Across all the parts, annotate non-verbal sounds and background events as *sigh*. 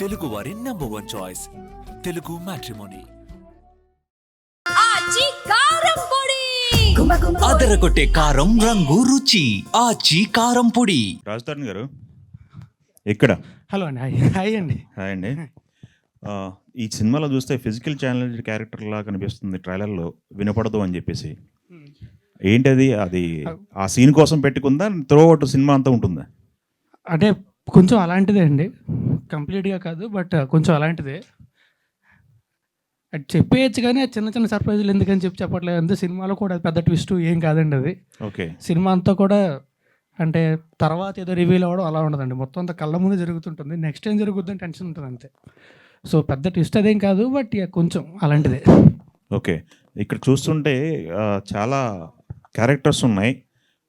తెలుగు వారి number one choice Telugu matrimony Aachi కారం పొడి. అదరగొట్టే కారం రంగు రుచి. ఆచి కారం పొడి. రాజధాని గారు ఇక్కడ. హలో అండి హాయ్ హాయ్ అండి. హాయ్ అండి. ఆ, ఈ సినిమాలో చూస్తే ఫిజికల్ ఛాలెంజ్ క్యారెక్టర్ లా కనిపిస్తుంది ట్రైలర్లో. వినపడదు అని చెప్పేసి. ఏంటది? అది ఆ సీన్ కోసం పెట్టుకుందా? త్రో అవుట్ సినిమా అంతా ఉంటుందా? అంటే కొంచెం అలాంటిదే అండి. కంప్లీట్గా కాదు బట్ కొంచెం అలాంటిదే. అది చెప్పేయచ్చు కానీ చిన్న చిన్న సర్ప్రైజులు ఎందుకని చెప్పి చెప్పట్లేదు. అంతే సినిమాలో కూడా పెద్ద ట్విస్ట్ ఏం కాదండి అది. ఓకే. సినిమా అంతా కూడా అంటే తర్వాత ఏదో రివీల్ అవ్వడం అలా ఉండదండి. మొత్తం అంతా కళ్ళ ముందు జరుగుతుంటుంది. నెక్స్ట్ ఏం జరుగుతుందని టెన్షన్ ఉంటుంది అంతే. సో పెద్ద ట్విస్ట్ అదేం కాదు బట్ ఇక కొంచెం అలాంటిదే. ఓకే. ఇక్కడ చూస్తుంటే ఆ, చాలా క్యారెక్టర్స్ ఉన్నాయి.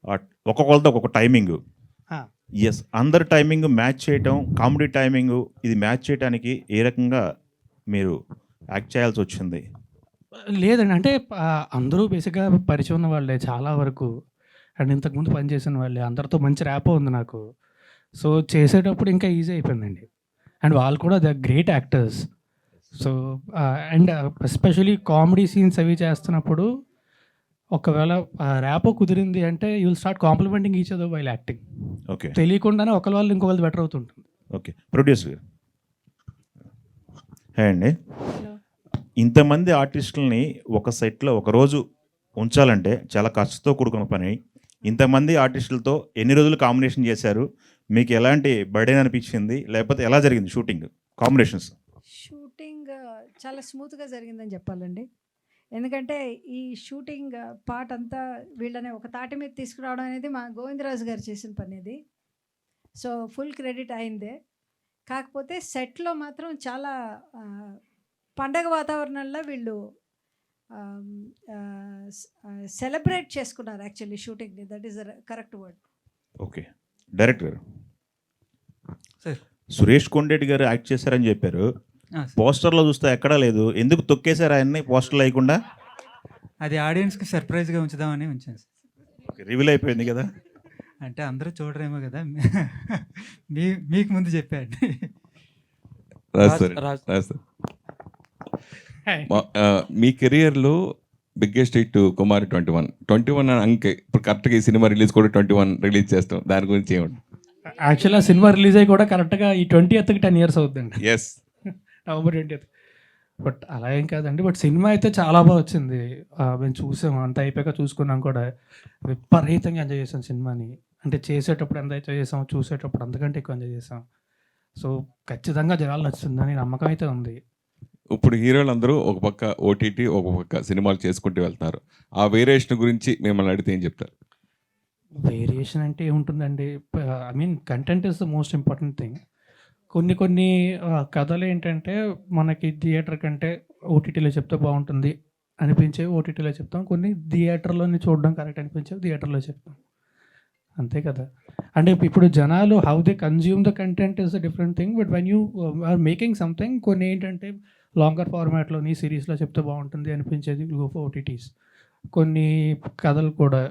ఆ, ఒక్కొక్కరితో ఒక్కొక్క టైమింగ్. ఎస్ అందరి టైమింగ్ మ్యాచ్ చేయటం కామెడీ టైమింగ్ ఇది మ్యాచ్ చేయడానికి ఏ రకంగా మీరు యాక్ట్ చేయాల్సి వచ్చింది? లేదండి అంటే అందరూ బేసిక్గా పరిచయం ఉన్న వాళ్ళే చాలా వరకు. అండ్ ఇంతకుముందు పనిచేసిన వాళ్ళే. అందరితో మంచి ర్యాప్ ఉంది నాకు. సో చేసేటప్పుడు ఇంకా ఈజీ అయిపోయిందండి. అండ్ వాళ్ళు కూడా the great actors. So and especially comedy scenes అవి చేస్తున్నప్పుడు ఒకవేళ ర్యాపో కుదిరింది అంటే you'll start complimenting each other while acting okay తెలియకుండానే ఒకరి వాళ్ళు ఇంకొకరు బెటర్ అవుతుంటుంది. ఓకే ప్రొడ్యూసర్ గారు. హే అండి. ఇంతమంది ఆర్టిస్టులని ఒక సెట్లో ఒక రోజు ఉంచాలంటే చాలా ఖర్చుతో కూడుకున్న పని. ఇంతమంది ఆర్టిస్టులతో ఎన్ని రోజులు కాంబినేషన్ చేశారు? మీకు ఎలాంటి బర్డెన్ అనిపించింది? లేకపోతే ఎలా జరిగింది షూటింగ్? కాంబినేషన్స్ షూటింగ్ చాలా స్మూత్గా జరిగిందని చెప్పాలండి. ఎందుకంటే ఈ షూటింగ్ పార్ట్ అంతా వీళ్ళని ఒక తాటి మీద తీసుకురావడం అనేది మా గోవిందరాజు గారు చేసిన పని ఇది సో ఫుల్ క్రెడిట్ అయిందే. కాకపోతే సెట్లో మాత్రం చాలా పండగ వాతావరణంలో వీళ్ళు సెలబ్రేట్ చేసుకున్నారు actually షూటింగ్ని. That is correct word. Okay. Director గారు. సార్. సురేష్ కొండేటి గారు యాక్ట్ చేశారని చెప్పారు. పోస్టర్లో చూస్తే ఎక్కడా లేదు. ఎందుకు తొక్కేశారు ఆయన్ని పోస్టర్ లేకుండా అది ఆడియన్స్కి సర్ప్రైజ్గా ఉంచుదామని ఉంచాను. సార్ రివీల్ అయిపోయింది కదా? అంటే అందరూ చూడరేమో కదా. మీ మీకు ముందు సార్ మా- కెరియర్లో biggest hit Kumari twenty one. Twenty one అంకే ఇప్పుడు కరెక్ట్గా ఈ సినిమా రిలీజ్ కూడా ట్వంటీ వన్ రిలీజ్ చేస్తాం. దాని గురించి ఏమండి యాక్చువల్గా సినిమా రిలీజ్ అయ్యి కూడా కరెక్ట్గా ఈ ట్వంటీ ఎత్కి టెన్ ఇయర్స్ అవుతుందండి ఎస్ నవంబర్ ట్వంటీ బట్ అలా ఏం కాదండి. బట్ సినిమా అయితే చాలా బాగా వచ్చింది. మేము చూసాము అంత అయిపోయాక చూసుకున్నాం కూడా. విపరీతంగా ఎంజాయ్ చేసాం సినిమాని. అంటే చేసేటప్పుడు ఎంత ఎంజాయ్ చేసాం చూసేటప్పుడు అంతకంటే ఎక్కువ ఎంజాయ్ చేసాం సో ఖచ్చితంగా జనాలు నచ్చుతుందని నమ్మకం అయితే ఉంది. ఇప్పుడు హీరోలు అందరూ ఒక పక్క ఓటీటీ ఒక పక్క సినిమాలు చేసుకుంటూ వెళ్తున్నారు ఆ వేరియేషన్ గురించి మిమ్మల్ని అడిగితే ఏం చెప్తారు? వేరియేషన్ అంటే ఏముంటుందండి? I mean content is the most important thing కొన్ని కొన్ని ఆ, కథలు ఏంటంటే మనకి థియేటర్ కంటే ఓటీటీలో చెప్తే బాగుంటుంది అనిపించేవి ఓటీటీలో చెప్తాం. కొన్ని థియేటర్లోని చూడడం కరెక్ట్ అనిపించేవి థియేటర్లో చెప్తాం. అంతే కదా. అంటే ఇప్పుడు జనాలు how they consume the content is a different thing but when you are making something కొన్ని ఏంటంటే లాంగర్ ఫార్మాట్లోని సిరీస్లో చెప్తే బాగుంటుంది అనిపించేది గో ఫర్ ఓటీటీస్ కొన్ని కథలు కూడా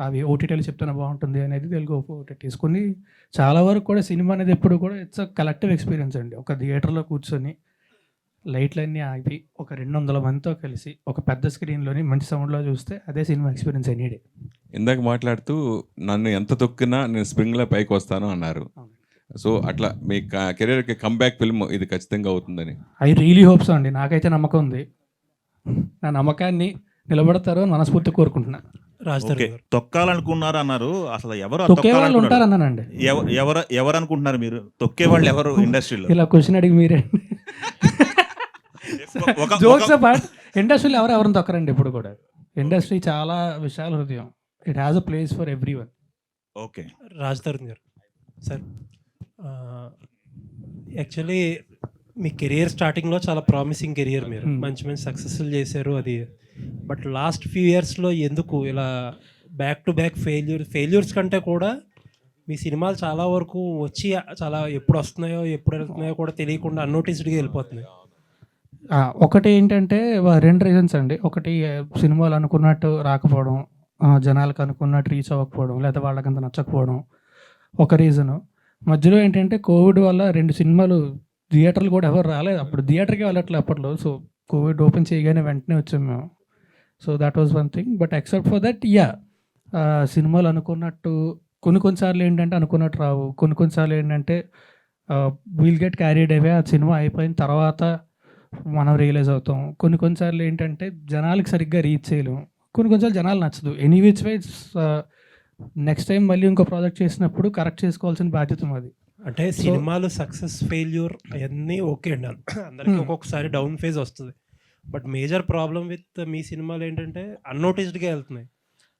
అవి ఓటీటీలు చెప్తేనే బాగుంటుంది అనేది తెలుగు ఓటీటీస్. కొన్ని చాలా వరకు కూడా సినిమా అనేది ఎప్పుడు కూడా ఇట్స్ కలెక్టివ్ ఎక్స్పీరియన్స్ అండి. ఒక థియేటర్లో కూర్చొని లైట్లన్నీ ఆగి ఒక రెండు వందల మందితో కలిసి ఒక పెద్ద స్క్రీన్లోని మంచి సౌండ్లో చూస్తే అదే సినిమా ఎక్స్పీరియన్స్ ఎనీ డే ఇందాక మాట్లాడుతూ నన్ను ఎంత తొక్కినా నేను స్ప్రింగ్లో పైకి వస్తాను అన్నారు. సో అట్లా మీ కెరీర్కి కంబ్యాక్ ఫిల్మ్ ఇది ఖచ్చితంగా అవుతుందని. ఐ రియలీ హోప్స్ అండి. నాకైతే నమ్మకం ఉంది. నా నమ్మకాన్ని నిలబడతారు అని మనస్ఫూర్తి కోరుకుంటున్నా. ఓకే. తొక్కాలనుకున్నారు అన్నారు అసలు ఎవరు ఆ తొక్కే వాళ్ళు తొక్కాలనుకున్నారు? ఉంటారన్నానండి. ఎవ- ఎవరు ఎవరు అనుకుంటున్నారు మీరు? తొక్కే వాళ్ళు ఎవరు *laughs* ఇండస్ట్రీలో? ఇలా క్వశ్చన్ అడిగి మీరే. *laughs* ఒక- జోక్స్ అపార్ట్ ఇండస్ట్రీలో ఎవరు ఎవరిని తొక్కరండి ఇప్పుడు కూడా? ఇండస్ట్రీ చాలా విశాల హృదయం. It has a place for every one okay. Raj Tarun గారు. సార్ యాక్చువల్లీ మీ కెరియర్ స్టార్టింగ్లో చాలా ప్రామిసింగ్ కెరియర్ మీరు. మంచి మంచి సక్సెస్ఫుల్ చేశారు అది. బట్ లాస్ట్ ఫ్యూ ఇయర్స్లో ఎందుకు ఇలా back to back failure failures కంటే కూడా మీ సినిమాలు చాలా వరకు వచ్చి చాలా ఎప్పుడు వస్తున్నాయో ఎప్పుడు వెళ్తున్నాయో కూడా తెలియకుండా అన్నోటీస్డ్గా వెళ్ళిపోతున్నాయి. ఒకటి ఏంటంటే రెండు రీజన్స్ అండి. ఒకటి సినిమాలు అనుకున్నట్టు రాకపోవడం జనాలకు అనుకున్నట్టు రీచ్ అవ్వకపోవడం లేదా వాళ్ళకి అంత నచ్చకపోవడం ఒక రీజను. మధ్యలో ఏంటంటే కోవిడ్ వల్ల రెండు సినిమాలు థియేటర్లు కూడా ఎవరు రాలేదు. అప్పుడు థియేటర్కి వెళ్ళట్లేదు అప్పట్లో. సో కోవిడ్ ఓపెన్ చేయగానే వెంటనే వచ్చాం మేము. So that was one thing but except for that yeah సినిమాలు అనుకున్నట్టు కొన్ని కొన్నిసార్లు ఏంటంటే అనుకున్నట్టు రావు. కొన్ని కొన్నిసార్లు ఏంటంటే విల్ గెట్ క్యారీడ్ అవే ఆ సినిమా అయిపోయిన తర్వాత మనం రియలైజ్ అవుతాం. కొన్ని కొన్నిసార్లు ఏంటంటే జనాలకి సరిగ్గా రీచ్ చేయలేము. కొన్ని కొన్నిసార్లు జనాలు నచ్చదు. Any which wise next time మళ్ళీ ఇంకో ప్రాజెక్ట్ చేసినప్పుడు కరెక్ట్ చేసుకోవాల్సిన బాధ్యత మాది. అంటే సినిమాలు సక్సెస్ ఫెయిల్యూర్ అవన్నీ ఓకే అండి. అందరికీ Hmm. ఒక్కొక్కసారి డౌన్ ఫేజ్ వస్తుంది. బట్ మేజర్ ప్రాబ్లం విత్ మీ సినిమాలు ఏంటంటే అన్నోటిస్డ్గా వెళ్తున్నాయి.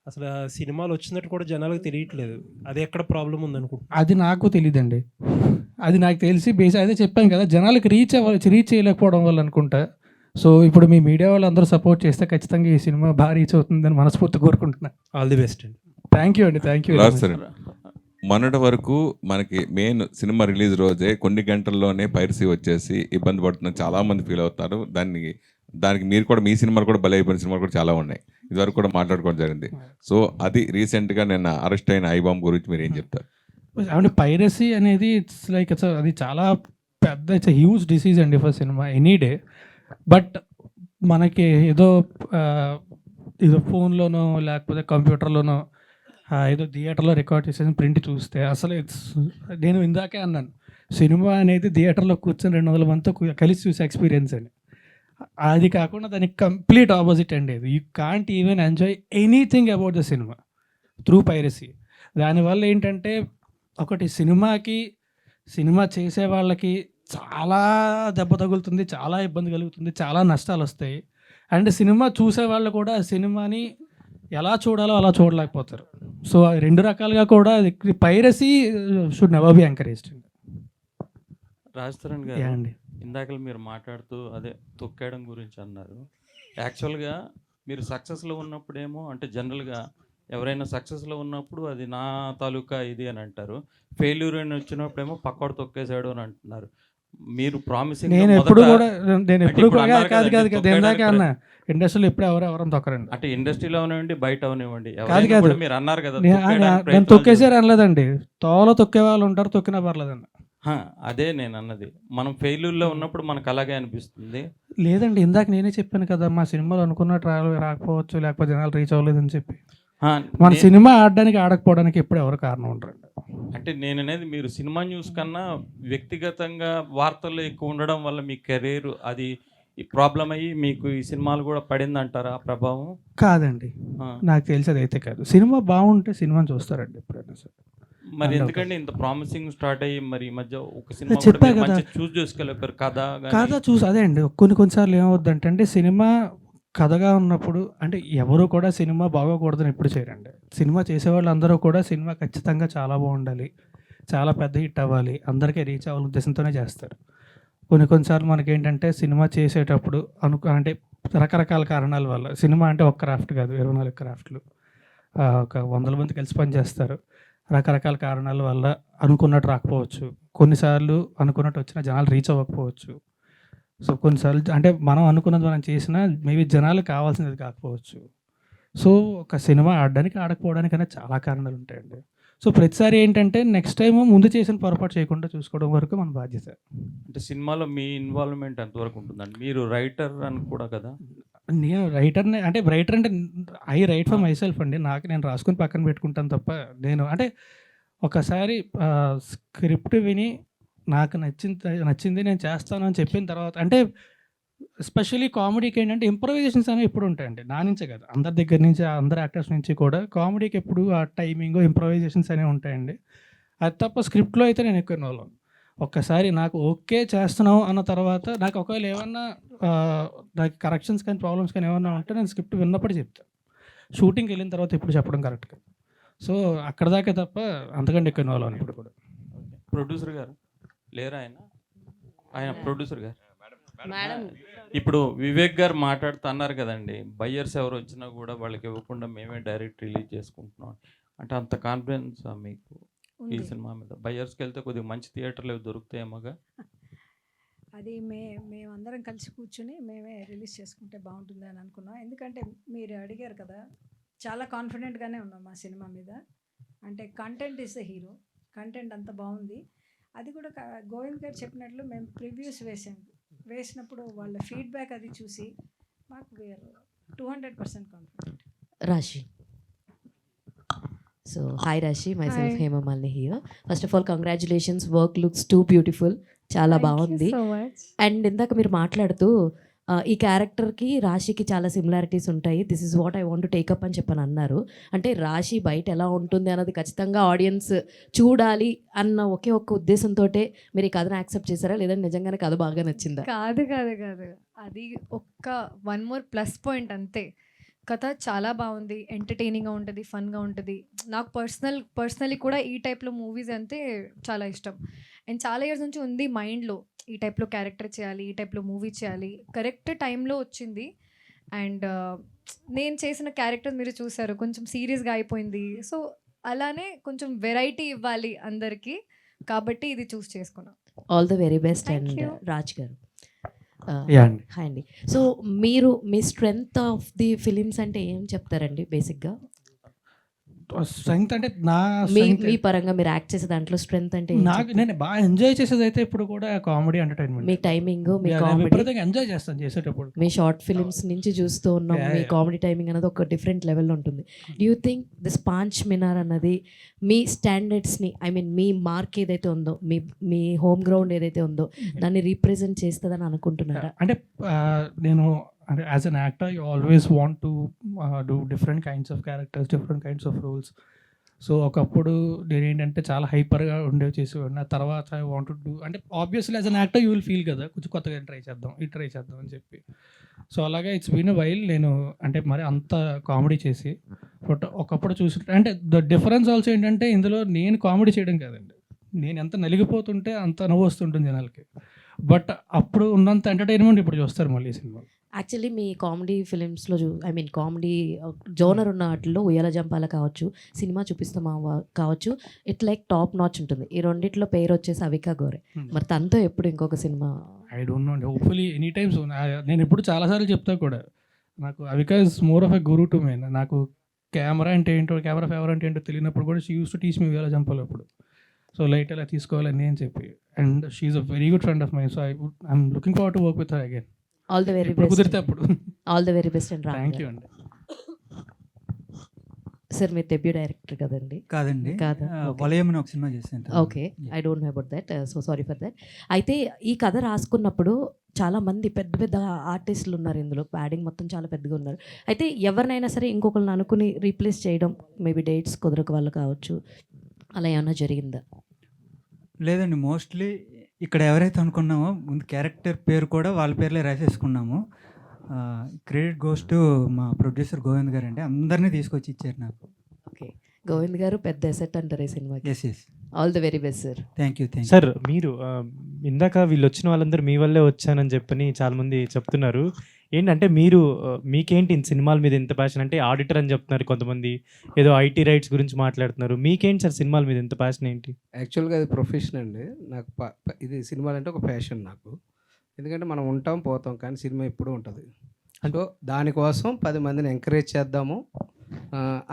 అసలు ఆ సినిమాలు వచ్చినట్టు కూడా జనాలకు తెలియట్లేదు. అది ఎక్కడ ప్రాబ్లం ఉంది అనుకుంటున్నాను అది నాకు తెలియదండి అది నాకు తెలిసి బేస్ అదే చెప్పాను కదా జనాలకు రీచ్ అవ్వాలి రీచ్ చేయలేకపోవడం వల్ల అనుకుంటా. సో ఇప్పుడు మీ మీడియా వాళ్ళు అందరూ సపోర్ట్ చేస్తే ఖచ్చితంగా ఈ సినిమా బాగా రీచ్ అవుతుందని మనస్ఫూర్తి కోరుకుంటున్నాను ఆల్ ది బెస్ట్ అండి. థ్యాంక్ యూ అండి. థ్యాంక్ యూ మొన్నటి వరకు మనకి మెయిన్ సినిమా రిలీజ్ రోజే కొన్ని గంటల్లోనే పైరసీ వచ్చేసి ఇబ్బంది పడుతున్న చాలా మంది ఫీల్ అవుతారు దానికి దానికి మీరు కూడా మీ సినిమాలు కూడా బలి అయిపోయిన సినిమాలు కూడా చాలా ఉన్నాయి. ఇదివరకు కూడా మాట్లాడుకోవడం జరిగింది. సో అది రీసెంట్గా నిన్న అరెస్ట్ అయిన ఐబామ్ గురించి మీరు ఏం చెప్తారు? అంటే పైరసీ అనేది ఇట్స్ లైక్ ఇట్స్ అది చాలా పెద్ద ఇట్స్ హ్యూజ్ డిసీజ్ అండి for cinema any day. But మనకి ఏదో ఏదో ఫోన్లోనో లేకపోతే కంప్యూటర్లోనో ఏదో థియేటర్లో రికార్డ్ చేసేసి ప్రింట్ చూస్తే అసలు ఇట్స్ నేను ఇందాకే అన్నాను సినిమా అనేది థియేటర్లో కూర్చొని రెండు వందల మందితో కలిసి చూసే ఎక్స్పీరియన్స్ అని. అది కాకుండా దానికి కంప్లీట్ ఆపోజిట్ అండి you can't even enjoy anything about the cinema through piracy దానివల్ల ఏంటంటే ఒకటి సినిమాకి సినిమా చేసే వాళ్ళకి చాలా దెబ్బ తగులుతుంది చాలా ఇబ్బంది కలుగుతుంది చాలా నష్టాలు వస్తాయి. అండ్ సినిమా చూసే వాళ్ళు కూడా సినిమాని ఎలా చూడాలో అలా చూడలేకపోతారు. సో రెండు రకాలుగా కూడా piracy should never be encouraged Raj Tarun గారు అండి ఇందాక మీరు మాట్లాడుతూ అదే తొక్కేయడం గురించి అన్నారు. యాక్చువల్గా మీరు సక్సెస్లో ఉన్నప్పుడేమో అంటే జనరల్గా ఎవరైనా సక్సెస్లో ఉన్నప్పుడు అది నా తాలూకా ఇది అని అంటారు. ఫెయిల్యూర్ అని వచ్చినప్పుడేమో పక్కోడు తొక్కేశాడు అని అంటున్నారు. మీరు ప్రామిసింగ్ నేను ఎప్పుడు కూడా నేను ఎప్పుడు కూడా కాదు కాదు కాదు ఇందాకే అన్న ఇండస్ట్రీలో ఎప్పుడు ఎవరు ఎవరైనా తొక్కరండి. అంటే ఇండస్ట్రీలో అవనివ్వండి బయట అవనివ్వండి కాదు, కాదు. మీరు అన్నారు కదా నేను తొక్కేసారు అనలేదండి. తోలో తొక్కే వాళ్ళు ఉంటారు తొక్కినా పర్లేదండి. హా, అదే నేను అన్నది. మనం ఫెయిల్యూర్లో ఉన్నప్పుడు మనకు అలాగే అనిపిస్తుంది. లేదండి ఇందాక నేనే చెప్పాను కదా మా సినిమాలో అనుకున్నట్టు రా రాకపోవచ్చు లేకపోతే జనాలు రీచ్ అవ్వలేదని చెప్పి. మన సినిమా ఆడడానికి ఆడకపోవడానికి ఎప్పుడు ఎవరు కారణం ఉండరండి అంటే నేను అనేది మీరు సినిమా న్యూస్ కన్నా వ్యక్తిగతంగా వార్తల్లో ఎక్కువ ఉండడం వల్ల మీ కెరీర్ అది ప్రాబ్లం అయ్యి మీకు ఈ సినిమాలు కూడా పడింది అంటారా ఆ ప్రభావం కాదండి. నాకు తెలిసేది అయితే కాదు సినిమా బాగుంటే సినిమాని చూస్తారండి ఎప్పుడైనా సరే మరి ఎందుకంటే ఇంత ప్రామిసింగ్ స్టార్ట్ అయ్యి మరి ఈ మధ్య ఒక సినిమా చెప్పా కదా. చూస్ చేసుకోలేపారు కథ. కథ చూసి అదే అండి కొన్ని కొన్నిసార్లు ఏమవుద్దంటే అంటే సినిమా కథగా ఉన్నప్పుడు అంటే ఎవరు కూడా సినిమా బాగోకూడదని ఎప్పుడు చేయరండి సినిమా చేసేవాళ్ళు అందరూ కూడా సినిమా ఖచ్చితంగా చాలా బాగుండాలి. చాలా పెద్ద హిట్ అవ్వాలి. అందరికీ రీచ్ అవ్వాలి ఉద్దేశంతోనే చేస్తారు. కొన్ని కొన్నిసార్లు మనకి ఏంటంటే సినిమా చేసేటప్పుడు అనుకు అంటే రకరకాల కారణాల వల్ల సినిమా అంటే ఒక క్రాఫ్ట్ కాదు ఇరవై నాలుగు క్రాఫ్ట్లు. ఒక వందల మంది కలిసి పనిచేస్తారు రకరకాల కారణాల వల్ల అనుకున్నట్టు రాకపోవచ్చు. కొన్నిసార్లు అనుకున్నట్టు వచ్చిన జనాలు రీచ్ అవ్వకపోవచ్చు. సో కొన్నిసార్లు అంటే మనం అనుకున్నది మనం చేసినా మేబీ జనాలు కావాల్సినది కాకపోవచ్చు. సో ఒక సినిమా ఆడడానికి ఆడకపోవడానికి అనేది చాలా కారణాలు ఉంటాయండి సో ప్రతిసారి ఏంటంటే నెక్స్ట్ టైం ముందు చేసిన పొరపాటు చేయకుండా చూసుకోవడం వరకు మన బాధ్యత. అంటే సినిమాలో మీ ఇన్వాల్వ్మెంట్ ఎంతవరకు ఉంటుందండి? మీరు రైటర్ అని కూడా కదా? నేను రైటర్ని అంటే రైటర్ అంటే I write for my self అండి. నాకు నేను రాసుకుని పక్కన పెట్టుకుంటాను తప్ప నేను అంటే ఒకసారి స్క్రిప్ట్ విని నాకు నచ్చింది నచ్చింది నేను చేస్తాను అని చెప్పిన తర్వాత అంటే ఎస్పెషల్లీ కామెడీకి ఏంటంటే ఇంప్రవైజేషన్స్ అనేవి ఎప్పుడు ఉంటాయండి. నా నుంచే కదా అందరి దగ్గర నుంచి అందరి యాక్టర్స్ నుంచి కూడా కామెడీకి ఎప్పుడు ఆ టైమింగ్ ఇంప్రవైజేషన్స్ అనేవి ఉంటాయండి. అది తప్ప స్క్రిప్ట్లో అయితే నేను ఎక్కువ ఇన్వాల్వ్. ఒక్కసారి నాకు ఓకే చేస్తున్నావు అన్న తర్వాత నాకు ఒకవేళ ఏమన్నా ఆ, నాకు కరెక్షన్స్ కానీ ప్రాబ్లమ్స్ కానీ ఏమన్నా ఉంటే నేను స్క్రిప్ట్ విన్నప్పుడు చెప్తాను షూటింగ్కి వెళ్ళిన తర్వాత ఇప్పుడు చెప్పడం కరెక్ట్ కాదు సో అక్కడ దాకా తప్ప అంతకంటే ఎక్కువ ఇన్వాల్వ్ ఇప్పుడు కూడా. ప్రొడ్యూసర్ గారు? లేరా ఆయన? ఆయన ప్రొడ్యూసర్ గారు? మేడం. ఇప్పుడు వివేక్ గారు మాట్లాడుతూ అన్నారు కదండి. బయ్యర్స్ ఎవరు వచ్చినా కూడా వాళ్ళకి ఇవ్వకుండా మేమే డైరెక్ట్ రిలీజ్ చేసుకుంటున్నాం. అంటే అంత కాన్ఫిడెన్స్ మీకు? ఈ సినిమా మీద. బయ్యర్స్కి వెళ్తే కొద్దిగా మంచి థియేటర్లు దొరుకుతాయేమోగా అది మే మేమందరం కలిసి కూర్చుని మేమే రిలీజ్ చేసుకుంటే బాగుంటుంది అని అనుకున్నాం. ఎందుకంటే మీరు అడిగారు కదా చాలా కాన్ఫిడెంట్గానే ఉన్నాం మా సినిమా మీద. అంటే content is the hero content అంత బాగుంది. అది కూడా గోవింద్ గారు చెప్పినట్లు మేము ప్రివ్యూస్ వేసాం. వేసినప్పుడు వాళ్ళ ఫీడ్బ్యాక్ అది చూసి మాకు two hundred percent confident Raashi. So hi Raashi myself మళ్ళీ here first of all congratulations work looks too beautiful చాలా బాగుంది. అండ్ ఇందాక మీరు మాట్లాడుతూ ఈ క్యారెక్టర్కి రాశికి చాలా సిమిలారిటీస్ ఉంటాయి. This is what I want take up అని చెప్పని అన్నారు. అంటే రాశి బయట ఎలా ఉంటుంది అన్నది ఖచ్చితంగా ఆడియన్స్ చూడాలి అన్న ఒకే ఒక్క ఉద్దేశంతో మీరు ఈ కథను యాక్సెప్ట్ చేశారా? లేదంటే నిజంగానే కథ బాగా నచ్చిందా? కాదు కాదు కాదు. అది ఒక్క వన్ మోర్ ప్లస్ పాయింట్ అంతే. కథ చాలా బాగుంది. ఎంటర్టైనింగ్గా ఉంటుంది ఫన్గా ఉంటుంది. నాకు పర్సనల్ పర్సనలీ కూడా ఈ టైప్లో మూవీస్ అంటే చాలా ఇష్టం. అండ్ చాలా ఇయర్స్ నుంచి ఉంది మైండ్లో ఈ టైప్లో క్యారెక్టర్ చేయాలి ఈ టైప్లో మూవీ చేయాలి. కరెక్ట్ టైంలో వచ్చింది. అండ్ నేను చేసిన క్యారెక్టర్ మీరు చూసారు. కొంచెం సీరియస్గా అయిపోయింది. సో అలానే కొంచెం వెరైటీ ఇవ్వాలి అందరికీ. కాబట్టి ఇది చూస్ చేసుకున్నాం. All the very best and. Raj గారు. హాయ్ అండి. సో మీరు మీ స్ట్రెంగ్త్ ఆఫ్ ది ఫిలిమ్స్ అంటే ఏం చెప్తారండి బేసిక్గా స్ట్రెంగ్త్ అంటే నా మీ పరంగా మీరు యాక్ట్ చేసే దాంట్లో స్ట్రెంగ్త్ అంటే నాకు? నేను బాగా ఎంజాయ్ చేసేది అయితే ఇప్పుడు కూడా కామెడీ ఎంటర్టైన్మెంట్. మీ టైమింగ్ మీ కామెడీ. ఎంజాయ్ చేస్తాను చేసేటప్పుడు. మీ షార్ట్ ఫిలిమ్స్ నుంచి చూస్తూ ఉన్నాం మీ. కామెడీ టైమింగ్ అనేది ఒక డిఫరెంట్ లెవెల్లో ఉంటుంది. Do you think this Paanch Minar అన్నది మీ స్టాండర్డ్స్ని ఐ మీన్ మీ మార్క్ ఏదైతే ఉందో మీ మీ హోమ్ గ్రౌండ్ ఏదైతే ఉందో దాన్ని రీప్రజెంట్ చేస్తుందని అనుకుంటున్నారా? అంటే నేను అంటే as an actor you always want to do different kinds of characters different kinds of roles so ఒకప్పుడు నేను ఏంటంటే చాలా హైపర్గా ఉండేవి చేసేవాడిని. ఆ తర్వాత ఐ వాంట్ డూ అంటే obviously as an actor you will feel కదా కొంచెం కొత్తగా ట్రై చేద్దాం ఇది ట్రై చేద్దాం అని చెప్పి. సో అలాగే ఇట్స్ బీన్ వైల్ నేను అంటే మరి అంత కామెడీ చేసి బట్ ఒకప్పుడు చూసి అంటే ద డిఫరెన్స్ ఆల్సో ఏంటంటే ఇందులో నేను కామెడీ చేయడం కాదండి. నేను ఎంత నలిగిపోతుంటే అంత నవ్వు వస్తుంటుంది జనాలకి. బట్ అప్పుడు ఉన్నంత ఎంటర్టైన్మెంట్ ఇప్పుడు చూస్తారు మళ్ళీ ఈ సినిమా యాక్చువల్లీ మీ కామెడీ ఫిలిమ్స్లో చూ ఐ మీన్ కామెడీ జోనర్ ఉన్న వాటిల్లో ఉయ్యాల జంపాల కావచ్చు సినిమా చూపిస్తాం కావచ్చు. ఇట్ లైక్ టాప్ నాచ్ ఉంటుంది. ఈ రెండిట్లో పేరు వచ్చేసి అవికా గోరే. మరి తనతో ఎప్పుడు ఇంకొక cinema? I don't know hopefully any times నేను ఎప్పుడు చాలాసార్లు చెప్తా కూడా. నాకు Avika is more of a guru to me in నాకు కెమెరా అంటే ఏంటో కెమెరా ఫేవర్ అంటే ఏంటో తెలియనప్పుడు కూడా she used to teach me ఎలా చంపాలి అప్పుడు. సో లైట్ ఎలా తీసుకోవాలని నేను చెప్పి. And she is a very good friend of my so I I'm looking far to work with her again all the very best కుదిరితే అప్పుడు. All the very best and thank you అండి. Sir మీరు debut director కదండి? కాదండి. కాదా? వలయం అని ఒక cinema చేశాను okay I don't know about that so sorry for that అయితే ఈ కథ రాసుకున్నప్పుడు చాలా మంది పెద్ద పెద్ద ఆర్టిస్టులు ఉన్నారు ఇందులో. ప్యాడింగ్ మొత్తం చాలా పెద్దగా ఉన్నారు. అయితే ఎవరినైనా సరే ఇంకొకరిని అనుకుని రీప్లేస్ చేయడం మేబీ డేట్స్ కుదరక వాళ్ళు కావచ్చు అలా ఏమైనా జరిగిందా? లేదండి. మోస్ట్లీ ఇక్కడ ఎవరైతే అనుకున్నామో ముందు క్యారెక్టర్ పేరు కూడా వాళ్ళ పేర్లే రాసేసుకున్నాము. క్రెడిట్ గోస్ టు మా ప్రొడ్యూసర్ గోవింద్ గారు అండి. అందరినీ తీసుకొచ్చి ఇచ్చారు నాకు. ఓకే. గోవింద్ గారు పెద్ద ఎసెట్ అంటారు ఈ సినిమాకి. Yes yes all the very best sir thank you thank sir మీరు ఇందాక వీళ్ళు వచ్చిన వాళ్ళందరూ మీ వల్లే వచ్చానని చెప్పని చాలా మంది చెప్తున్నారు. ఏంటంటే మీరు మీకేంటి సినిమాల మీద ఎంత ప్యాషన్ అంటే ఆడిటర్ అని చెప్తున్నారు కొంతమంది. ఏదో ఐటీ రైట్స్ గురించి మాట్లాడుతున్నారు. మీకేంటి సార్ సినిమాల మీద ఎంత ప్యాషన్ ఏంటి? యాక్చువల్గా అది ప్రొఫెషన్ అండి. నాకు ఇది సినిమాలు అంటే ఒక ప్యాషన్ నాకు. ఎందుకంటే మనం ఉంటాం పోతాం కానీ సినిమా ఎప్పుడూ ఉంటుంది. సో దానికోసం పది మందిని ఎంకరేజ్ చేద్దాము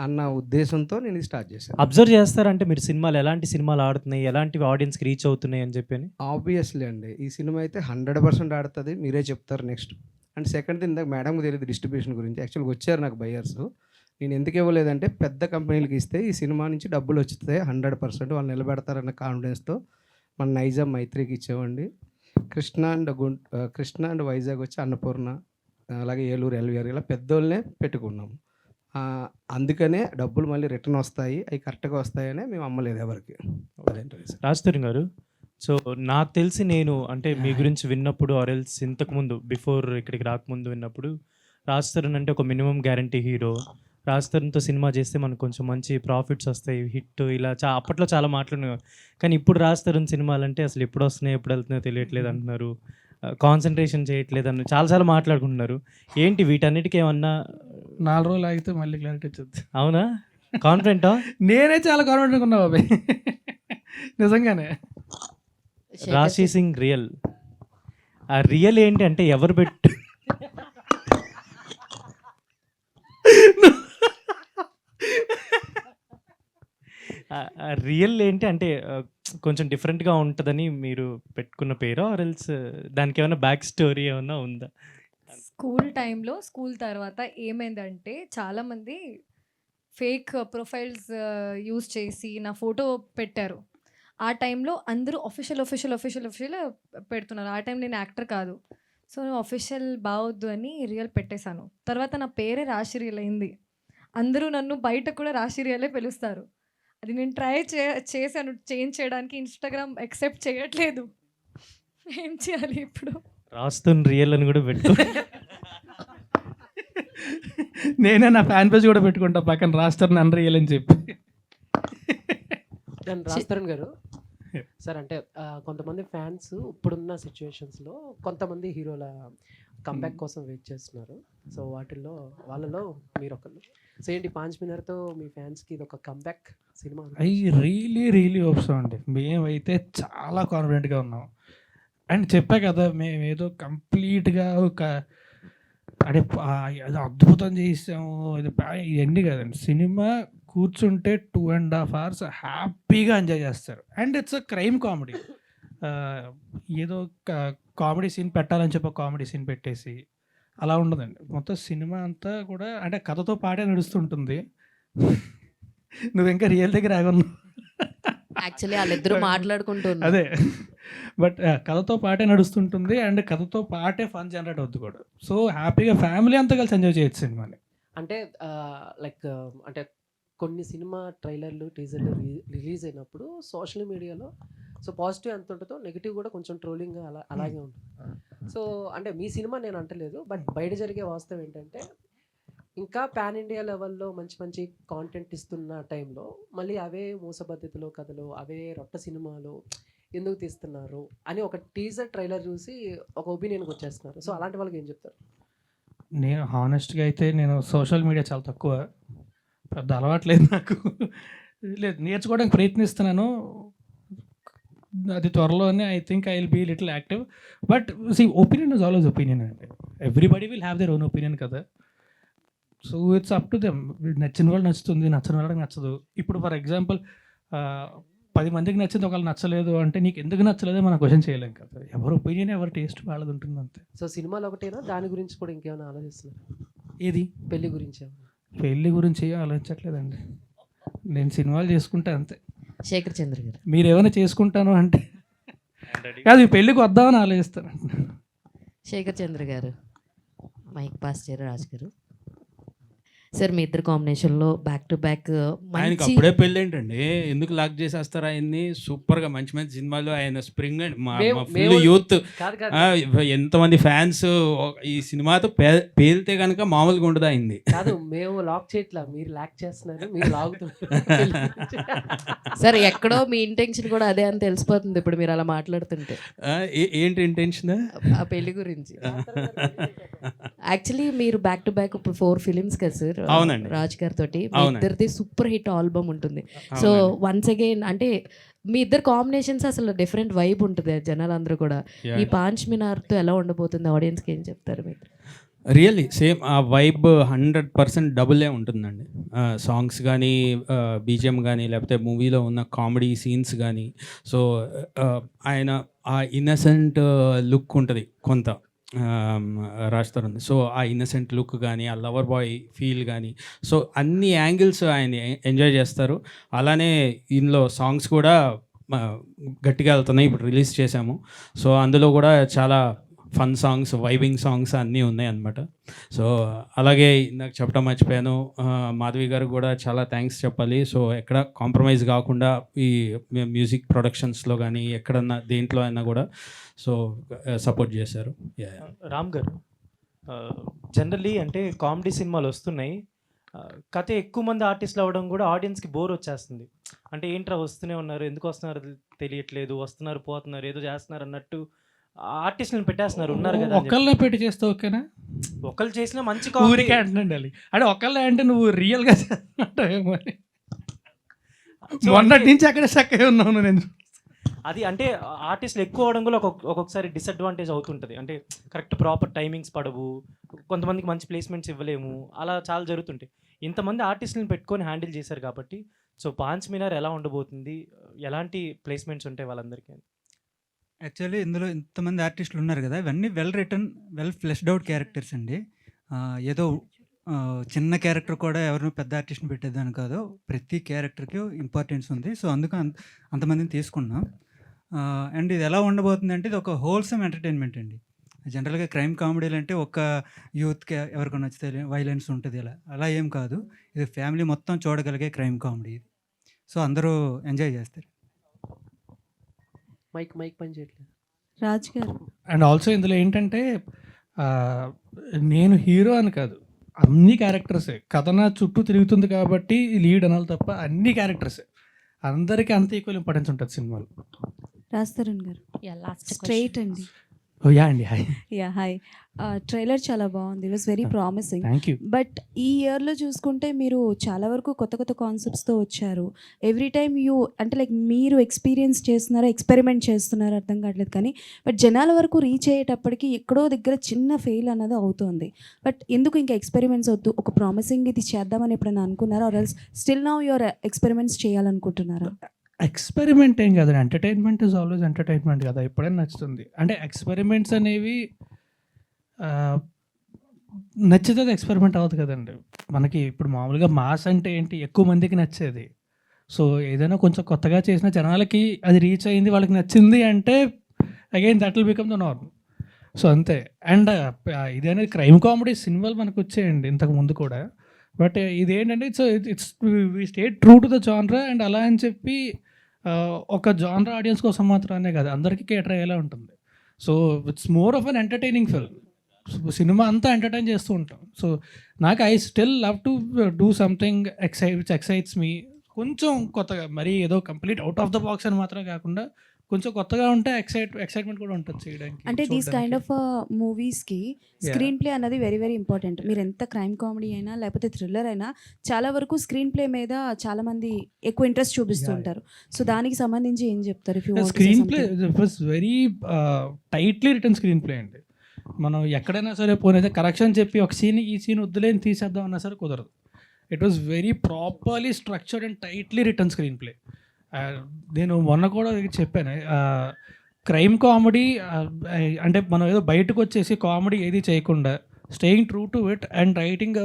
అన్న ఉద్దేశంతో నేను స్టార్ట్ చేశాను. అబ్జర్వ్ చేస్తారంటే మీరు సినిమాలు ఎలాంటి సినిమాలు ఆడుతున్నాయి? ఎలాంటివి ఆడియన్స్కి రీచ్ అవుతున్నాయి అని చెప్పి ఆబ్వియస్లీ అండి. ఈ సినిమా అయితే హండ్రెడ్ పర్సెంట్ ఆడుతుంది. మీరే చెప్తారు నెక్స్ట్. అండ్ సెకండ్ ఇందాక మేడంకి తెలియదు డిస్ట్రిబ్యూషన్ గురించి. యాక్చువల్గా వచ్చారు నాకు బయ్యర్స్ నేను ఎందుకు ఇవ్వలేదంటే పెద్ద కంపెనీలకు ఇస్తే ఈ సినిమా నుంచి డబ్బులు వచ్చుతాయి హండ్రెడ్ పర్సెంట్ వాళ్ళు నిలబెడతారన్న కాన్ఫిడెన్స్తో మన నైజాం మైత్రికి ఇచ్చామండి కృష్ణ అండ్ గుం కృష్ణ అండ్ వైజాగ్ వచ్చి అన్నపూర్ణ అలాగే ఏలూరు ఎల్వీఆర్ ఇలా పెద్దోళ్ళనే పెట్టుకున్నాము. అందుకనే డబ్బులు మళ్ళీ రిటర్న్ వస్తాయి అవి కరెక్ట్గా వస్తాయనే మేము అమ్మలేదు ఎవరికి. అదేంటి రాజతరుణ్ గారు సో నాకు తెలిసి నేను అంటే మీ గురించి విన్నప్పుడు ఆరెల్స్ ఇంతకుముందు బిఫోర్ ఇక్కడికి రాకముందు విన్నప్పుడు రాజ్ తరుణ్ అంటే ఒక మినిమం గ్యారంటీ హీరో. రాజ్ తరుణ్తో సినిమా చేస్తే మనకు కొంచెం మంచి ప్రాఫిట్స్ వస్తాయి హిట్ ఇలా చా అప్పట్లో చాలా మాట్లాడినారు కానీ ఇప్పుడు రాజ్ తరుణ్ సినిమాలు అంటే అసలు ఎప్పుడు వస్తున్నాయి ఎప్పుడు వెళ్తున్నాయో తెలియట్లేదు అంటున్నారు. కాన్సన్ట్రేషన్ చేయట్లేదు అని చాలాసార్లు మాట్లాడుకుంటున్నారు. ఏంటి వీటన్నిటికీ ఏమన్నా? నాలుగు రోజులు ఆగితే మళ్ళీ క్లారిటీ వచ్చింది. అవునా? కాన్ఫిడెంటా నేనే చాలా కాన్ఫిడెంట్గా ఉన్నా బాబాయ్. నిజంగానే. రాశి సింగ్ రియల్ ఆ రియల్ ఏంటి అంటే ఎవరు పెట్టు? రియల్ ఏంటి అంటే కొంచెం డిఫరెంట్గా ఉంటుందని మీరు పెట్టుకున్న పేరు ఆర్ ఎల్స్ దానికి ఏమైనా బ్యాక్ స్టోరీ ఏమైనా ఉందా? స్కూల్ టైంలో స్కూల్ తర్వాత ఏమైందంటే చాలామంది ఫేక్ ప్రొఫైల్స్ యూజ్ చేసి నా ఫోటో పెట్టారు. ఆ టైంలో అందరూ అఫీషియల్ అఫీషియల్ అఫీషియల్ అఫీషియల్ పెడుతున్నారు. ఆ టైం నేను యాక్టర్ కాదు. సో అఫీషియల్ బావద్దు అని రియల్ పెట్టేశాను. తర్వాత నా పేరే రాశి రియల్ అయింది. అందరూ నన్ను బయట కూడా రాశి రియలే పిలుస్తారు. అది నేను ట్రై చే చేశాను. చేంజ్ చేయడానికి ఇన్స్టాగ్రామ్ యాక్సెప్ట్ చేయట్లేదు. ఏం చేయాలి ఇప్పుడు? రాస్తున్న రియల్ అని కూడా పెట్టు. నేనే నా ఫ్యాన్ పేజ్ కూడా పెట్టుకుంటా. పక్కన రాస్తారు నన్ను రియల్ అని చెప్పి. గారు? సార్ అంటే కొంతమంది ఫ్యాన్స్ ఇప్పుడున్న సిచ్యువేషన్స్లో కొంతమంది హీరోల కంబ్యాక్ కోసం వెయిట్ చేస్తున్నారు. సో వాటిల్లో వాళ్ళలో మీరు ఒకళ్ళు సో ఏంటి పాంచ్ మినర్తో మీ ఫ్యాన్స్కి ఇది ఒక comeback cinema I really really hopes అండి. మేమైతే చాలా కాన్ఫిడెంట్గా ఉన్నాం. అండ్ చెప్పా కదా మేము ఏదో కంప్లీట్గా ఒక అంటే అద్భుతం చేసాము ఇది బా- ఇవన్నీ కదండి. సినిమా కూర్చుంటే టూ అండ్ హాఫ్ అవర్స్ హ్యాపీగా ఎంజాయ్ చేస్తారు. And it's a crime comedy ఏదో కామెడీ సీన్ పెట్టాలని చెప్పి కామెడీ సీన్ పెట్టేసి అలా ఉండదండి. మొత్తం సినిమా అంతా కూడా అంటే కథతో పాటే నడుస్తుంటుంది. నువ్వు ఇంకా రియల్ దగ్గర ఆగున్నావు యాక్చువల్లీ వాళ్ళిద్దరూ *laughs* మాట్లాడుకుంటున్నారు. అదే. బట్ కథతో పాటే నడుస్తుంటుంది అండ్ కథతో పాటే ఫన్ జనరేట్ అవుద్ది కూడా. సో హ్యాపీగా ఫ్యామిలీ అంతా కలిసి ఎంజాయ్ చేయొచ్చు సినిమాని. అంటే లైక్ అంటే కొన్ని సినిమా ట్రైలర్లు టీజర్లు రిలీజ్ అయినప్పుడు సోషల్ మీడియాలో సో పాజిటివ్ ఎంత ఉంటుందో నెగిటివ్ కూడా కొంచెం ట్రోలింగ్ అలా అలాగే ఉంటుంది. సో అంటే మీ సినిమా నేను అంటలేదు బట్ బయట జరిగే వాస్తవం ఏంటంటే ఇంకా పాన్ ఇండియా లెవెల్లో మంచి మంచి కాంటెంట్ ఇస్తున్న టైంలో మళ్ళీ అవే మూసబద్ధతిలో కథలు అవే రొట్ట సినిమాలు ఎందుకు తీస్తున్నారు అని ఒక టీజర్ ట్రైలర్ చూసి ఒక ఒపీనియన్కి వచ్చేస్తున్నారు. సో అలాంటి వాళ్ళకి ఏం చెప్తారు? నేను హానెస్ట్గా అయితే నేను సోషల్ మీడియా చాలా తక్కువ పెద్ద అలవాట్లేదు నాకు. లేదు నేర్చుకోవడానికి ప్రయత్నిస్తున్నాను. అది త్వరలోనే I think I will be little active but see opinion is always opinion అండి. Everybody will have their own opinion కదా. So it's up to them నచ్చిన వాళ్ళు నచ్చుతుంది నచ్చని వాళ్ళకి నచ్చదు. ఇప్పుడు ఫర్ ఎగ్జాంపుల్ పది మందికి నచ్చింది ఒకళ్ళు నచ్చలేదు అంటే నీకు ఎందుకు నచ్చలేదో మనం క్వశ్చన్ చేయలేం కదా. ఎవరి ఒపీనియన్ ఎవరి టేస్ట్ వాళ్ళది ఉంటుంది అంతే సో సినిమాలు ఒకటేనా? దాని గురించి కూడా ఇంకేమైనా ఆలోచిస్తున్నారు? ఏది? పెళ్ళి గురించి పెళ్ళి గురించి ఏం ఆలోచించట్లేదండి. నేను సినిమాలు చేసుకుంటా అంతే. శేఖర్ చంద్ర గారు. మీరు ఏమైనా చేసుకుంటాను అంటే కాదు ఈ పెళ్ళికి వద్దామని ఆలోచిస్తాను. శేఖర్ చంద్ర గారు మైక్ పాస్ చేయరు రాజు గారు సార్ మీ ఇద్దరు కాంబినేషన్లో బ్యాక్ టు బ్యాక్ ఆయనకి అప్పుడే పెళ్ళి ఏంటండి ఎందుకు లాక్ చేసేస్తారు ఆయన్ని? సూపర్గా మంచి మంచి సినిమాలు ఆయన స్ప్రింగ్ అండ్. మా మేము- ఫుల్ యూత్. ఎంతమంది ఫ్యాన్స్ ఈ సినిమాతో పే- పేలితే కనుక మామూలుగా ఉండదు అయింది కాదు మేము లాక్ చేయట్లా. మీరు లాక్ చేస్తున్నారు మీరు లాగుతున్నారు. సార్ ఎక్కడో మీ ఇంటెన్షన్ కూడా అదే అని తెలిసిపోతుంది ఇప్పుడు మీరు అలా మాట్లాడుతుంటే. ఏంటి ఇంటెన్షన్ ఆ పెళ్ళి గురించి. యాక్చువల్లీ *laughs* మీరు బ్యాక్ టు బ్యాక్ ఇప్పుడు ఫోర్ ఫిలిమ్స్ కదా సార్ అవునండి. రాజ్ గారి తోటి. ఇద్దరిది సూపర్ హిట్ ఆల్బమ్ ఉంటుంది. సో. వన్స్ అగైన్ అంటే మీ ఇద్దరు కాంబినేషన్స్ అసలు డిఫరెంట్ వైబ్ ఉంటుంది జనాలందరూ కూడా. ఈ పాంచ్ మినార్తో ఎలా ఉండబోతుంది? ఆడియన్స్కి ఏం చెప్తారు మీరు? రియల్లీ సేమ్ ఆ వైబ్ హండ్రెడ్ పర్సెంట్ డబులే ఉంటుందండి. సాంగ్స్ కానీ బీజిఎం కానీ లేకపోతే మూవీలో ఉన్న కామెడీ సీన్స్ కానీ సో ఆయన ఆ ఇన్నసెంట్ లుక్ ఉంటుంది కొంత. రాస్తారు. సో ఆ ఇన్నసెంట్ లుక్ కానీ ఆ లవర్ బాయ్ ఫీల్ కానీ సో అన్ని యాంగిల్స్ ఆయన ఎంజాయ్ చేస్తారు. అలానే ఇందులో సాంగ్స్ కూడా గట్టిగా వెళ్తున్నాయి. ఇప్పుడు రిలీజ్ చేశాము. సో అందులో కూడా చాలా ఫన్ సాంగ్స్ వైబింగ్ సాంగ్స్ అన్నీ ఉన్నాయి అన్నమాట సో అలాగే నాకు చెప్పడం మర్చిపోయాను. మాధవి గారు కూడా చాలా థ్యాంక్స్ చెప్పాలి. సో ఎక్కడ కాంప్రమైజ్ కాకుండా ఈ మ్యూజిక్ ప్రొడక్షన్స్లో కానీ ఎక్కడన్నా దేంట్లో అయినా కూడా సో సపోర్ట్ చేశారు. Yeah, yeah. రామ్ గారు జనరల్లీ అంటే కామెడీ సినిమాలు వస్తున్నాయి. ఆ, కథ ఎక్కువ మంది ఆర్టిస్టులు అవ్వడం కూడా ఆడియన్స్కి బోర్ వచ్చేస్తుంది. అంటే ఏంట్రా వస్తూనే ఉన్నారు ఎందుకు వస్తున్నారు తెలియట్లేదు వస్తున్నారు పోతున్నారు ఏదో చేస్తున్నారు అన్నట్టు ఆర్టిస్టులను పెట్టేస్తున్నారు ఉన్నారు కదా. ఒకళ్ళనే పెట్టి చేస్తే ఓకేనా? ఒకళ్ళు చేసిన మంచి ఊరికే అంటున్నాండి అది అంటే ఒకళ్ళే అంటే నువ్వు రియల్గా మొన్నటి నుంచి అక్కడే చక్కగా ఉన్నాను నేను అది అంటే ఆర్టిస్టులు ఎక్కువ అవడం కూడా ఒక్కొక్క ఒక్కొక్కసారి డిసడ్వాంటేజ్ అవుతుంటుంది. అంటే కరెక్ట్ ప్రాపర్ టైమింగ్స్ పడవు. కొంతమందికి మంచి ప్లేస్మెంట్స్ ఇవ్వలేము. అలా చాలా జరుగుతుంటాయి. ఇంతమంది ఆర్టిస్టులను పెట్టుకొని హ్యాండిల్ చేశారు కాబట్టి సో పాంచ్ మినార్ ఎలా ఉండబోతుంది? ఎలాంటి ప్లేస్మెంట్స్ ఉంటాయి వాళ్ళందరికీ? యాక్చువల్లీ ఇందులో ఇంతమంది ఆర్టిస్టులు ఉన్నారు కదా. ఇవన్నీ well written well fleshed out characters అండి. ఏదో చిన్న క్యారెక్టర్ కూడా ఎవరినో పెద్ద ఆర్టిస్ట్ని పెట్టేదాని కాదు. ప్రతి క్యారెక్టర్కి ఇంపార్టెన్స్ ఉంది. సో అందుకు అంత అంతమందిని తీసుకున్నాం. అండ్ ఇది ఎలా ఉండబోతుంది అంటే ఇది ఒక హోల్సమ్ ఎంటర్టైన్మెంట్ అండి. జనరల్గా క్రైమ్ కామెడీలు అంటే ఒక యూత్కి ఎవరికైనా నచ్చితే వైలెన్స్ ఉంటుంది ఇలా అలా ఏం కాదు. ఇది ఫ్యామిలీ మొత్తం చూడగలిగే క్రైమ్ కామెడీ ఇది. సో అందరూ ఎంజాయ్ చేస్తారు. మైక్ మైక్ పని చేయట్లేదు. రాజ్ గారు. అండ్ ఆల్సో ఇందులో ఏంటంటే ఆ, నేను హీరో అని కాదు. అన్ని క్యారెక్టర్సే. కథ నా చుట్టూ తిరుగుతుంది కాబట్టి లీడ్ అనాలి తప్ప అన్ని క్యారెక్టర్సే. అందరికీ అంత ఈక్వల్ ఇంపార్టెన్స్ ఉంటుంది సినిమాలో. రాజ్ తరుణ్ గారు స్ట్రైట్ అండి. ఓ యా అండి. హాయ్ యా హాయ్ ట్రైలర్ చాలా బాగుంది. It was very promising but ఈ ఇయర్లో చూసుకుంటే మీరు చాలా వరకు కొత్త కొత్త కాన్సెప్ట్స్తో వచ్చారు. ఎవ్రీ టైమ్ యూ అంటే లైక్ మీరు ఎక్స్పీరియన్స్ చేస్తున్నారా ఎక్స్పెరిమెంట్ చేస్తున్నారా అర్థం కావట్లేదు కానీ బట్ జనాల వరకు రీచ్ అయ్యేటప్పటికి ఎక్కడో దగ్గర చిన్న ఫెయిల్ అన్నది అవుతుంది. బట్ ఎందుకు ఇంకా ఎక్స్పెరిమెంట్స్ వద్దు? ఒక ప్రామిసింగ్ ఇది చేద్దామని ఎప్పుడైనా అనుకున్నారా? Or else still now your experiments చేయాలనుకుంటున్నారా? ఎక్స్పెరిమెంట్ ఏం కాదు. ఎంటర్టైన్మెంట్ ఇస్ ఆల్వేస్ ఎంటర్టైన్మెంట్ కదా. ఎప్పుడైనా నచ్చుతుంది. అంటే ఎక్స్పెరిమెంట్స్ అనేవి ఆ, నచ్చితే అది ఎక్స్పెరిమెంట్ అవ్వదు కదండి. మనకి ఇప్పుడు మామూలుగా మాస్ అంటే ఏంటి? ఎక్కువ మందికి నచ్చేది. సో ఏదైనా కొంచెం కొత్తగా చేసిన జనాలకి అది రీచ్ అయింది వాళ్ళకి నచ్చింది అంటే again that will become the norm so అంతే. అండ్ ఇది అనేది క్రైమ్ కామెడీ సినిమాలు మనకు వచ్చేయండి ఇంతకు ముందు కూడా. బట్ ఇదేంటంటే it's it's we state true to the genre and అలా అని చెప్పి ఒక జానర్ ఆడియన్స్ కోసం మాత్రమే కాదు అందరికీ కేటర్ అయ్యేలా ఉంటుంది. So it's more of an entertaining film. Cinema అంతా ఎంటర్టైన్ చేస్తూ ఉంటాం. సో నాకు I still love to do something excite excites me కొంచెం కొత్తగా మరీ ఏదో complete out of the box అని మాత్రం కాకుండా కొంచెం కొత్తగా ఉంటే ఎక్సైట్ ఎక్సైట్మెంట్ కూడా ఉంటుంది చేయడానికి అంటే దీస్ కైండ్. ఆఫ్ మూవీస్కి స్క్రీన్ ప్లే అన్నది వెరీ వెరీ ఇంపార్టెంట్ మీరు ఎంత క్రైమ్ కామెడీ అయినా లేకపోతే థ్రిల్లర్ అయినా చాలా వరకు స్క్రీన్ ప్లే మీద చాలా మంది ఎక్కువ ఇంట్రెస్ట్ చూపిస్తూ. ఉంటారు సో దానికి సంబంధించి ఏం చెప్తారు screenplay very tightly written screenplay అండి. మనం ఎక్కడైనా సరే పోనైతే కరెక్షన్ చెప్పి ఒక సీన్ ఈ సీన్ వద్దులేని తీసేద్దాం అన్నా సరే కుదరదు. It was very properly structured and tightly written screenplay నేను మొన్న కూడా చెప్పాను క్రైమ్ కామెడీ అంటే మనం ఏదో బయటకు వచ్చేసి కామెడీ ఏది చేయకుండా staying true to it and writing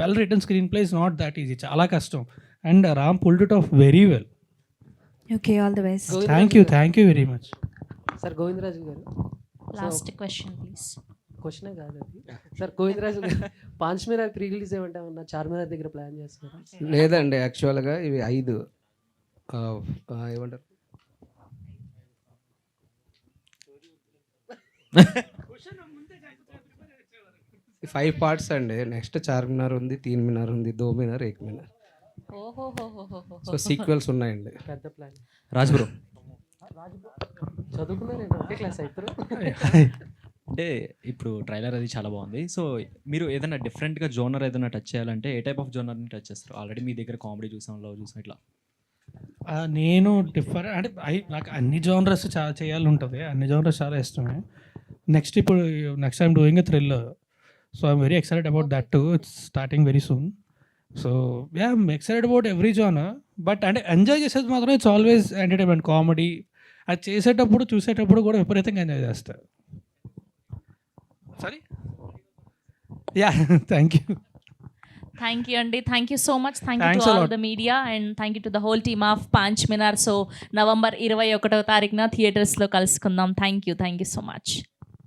well written screenplay is not that easy చాలా కష్టం. And Ram pulled it off very well. Okay all the best. Thank you thank you very much sir Govindaraju గారు. Last question please క్వశ్చనే కాదు అది. Sir Govindaraju గారు పాంచ్ Minar pre release ఏమంటే ఉన్నా చార్మినార్ దగ్గర ప్లాన్ చేస్తున్నారా లేదండి యాక్చువల్గా ఇవి ఐదు. ఏమంటారు? ఫైవ్ పార్ట్స్ అండి. నెక్స్ట్ చార్మినార్ ఉంది తీన్ మినార్ ఉంది దో మినార్ ఏక్ మినార్. సో సీక్వెల్స్ ఉన్నాయండి. పెద్ద ప్లాన్ అంటే ఇప్పుడు ట్రైలర్ అది చాలా బాగుంది. సో మీరు ఏదైనా డిఫరెంట్గా జోనర్ ఏదైనా టచ్ చేయాలంటే ఏ టైప్ ఆఫ్ జోనర్ని టచ్ చేస్తారు? ఆల్రెడీ మీ దగ్గర కామెడీ చూసాం లవ్ చూసాం ఇట్లా. నేను డిఫరెంట్ అంటే ఐ నాకు అన్ని జోనర్స్ చాలా చేయాలి ఉంటుంది అన్ని జోనర్స్ చాలా ఇష్టమే. నెక్స్ట్ ఇప్పుడు next time doing a so I'm very excited about that too it's starting very soon so yeah I'm excited about every zone but అంటే ఎంజాయ్ చేసేది మాత్రం ఇట్స్ ఆల్వేస్ ఎంటర్టైన్మెంట్ కామెడీ అది చేసేటప్పుడు చూసేటప్పుడు కూడా విపరీతంగా ఎంజాయ్ చేస్తారు sorry yeah thank you thank you అండి thank you so much thank you to all. The media and thank you to the whole team of Paanch Minar so November ఇరవై ఒకటో తారీఖున థియేటర్స్లో కలుసుకుందాం. Thank you thank you so much